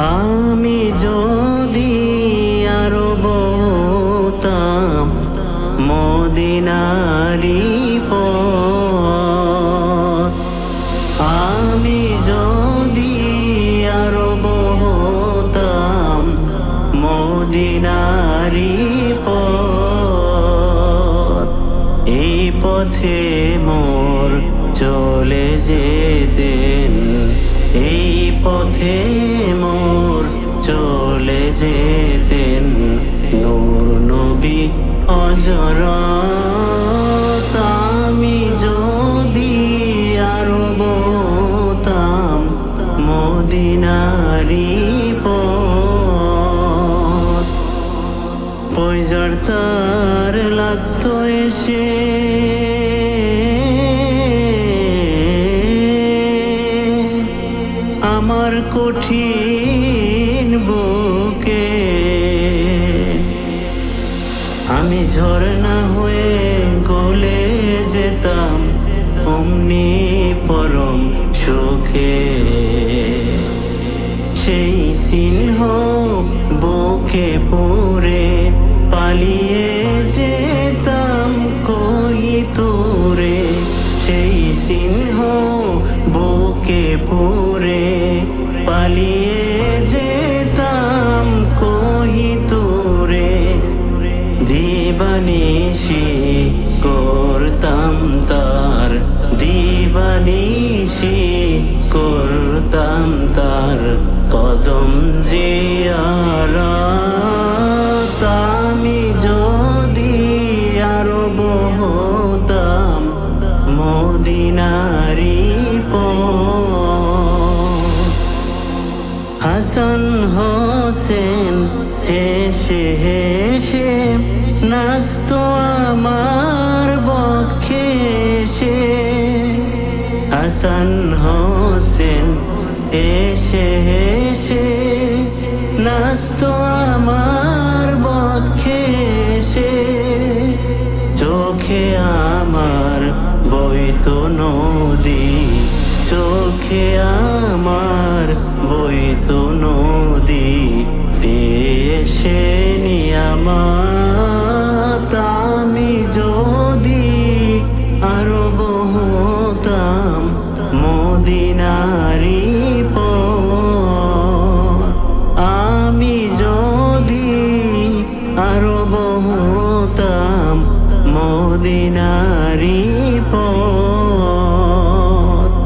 আমি যদি আরও বহতাম মদিনারি আমি যদি আরও বহতাম মদিনারি পথ, এই পথে মোর চলে যেতেন। পথ। পয়জার তার লাগতো এসে। আমার কঠিন বুকে। আমি ঝরনা বুকে পড়ে পালিয়ে যেতাম কই তোরে? সেই সিংহ বুকে পড়ে পালিয়ে যেতাম কই তোরে? দিবানিশি করতাম তার মদিনারি হাসান হোসেন হেসে হেসে নাস্ত আমার বক্ষে এসে হাসান হোসেন এসে বইতো নদী, চোখে আমার বইতো নদী পেশে আমি যদি আরও বহুতাম মদিনারি আমি যদি আরও বহুতাম মদিনারী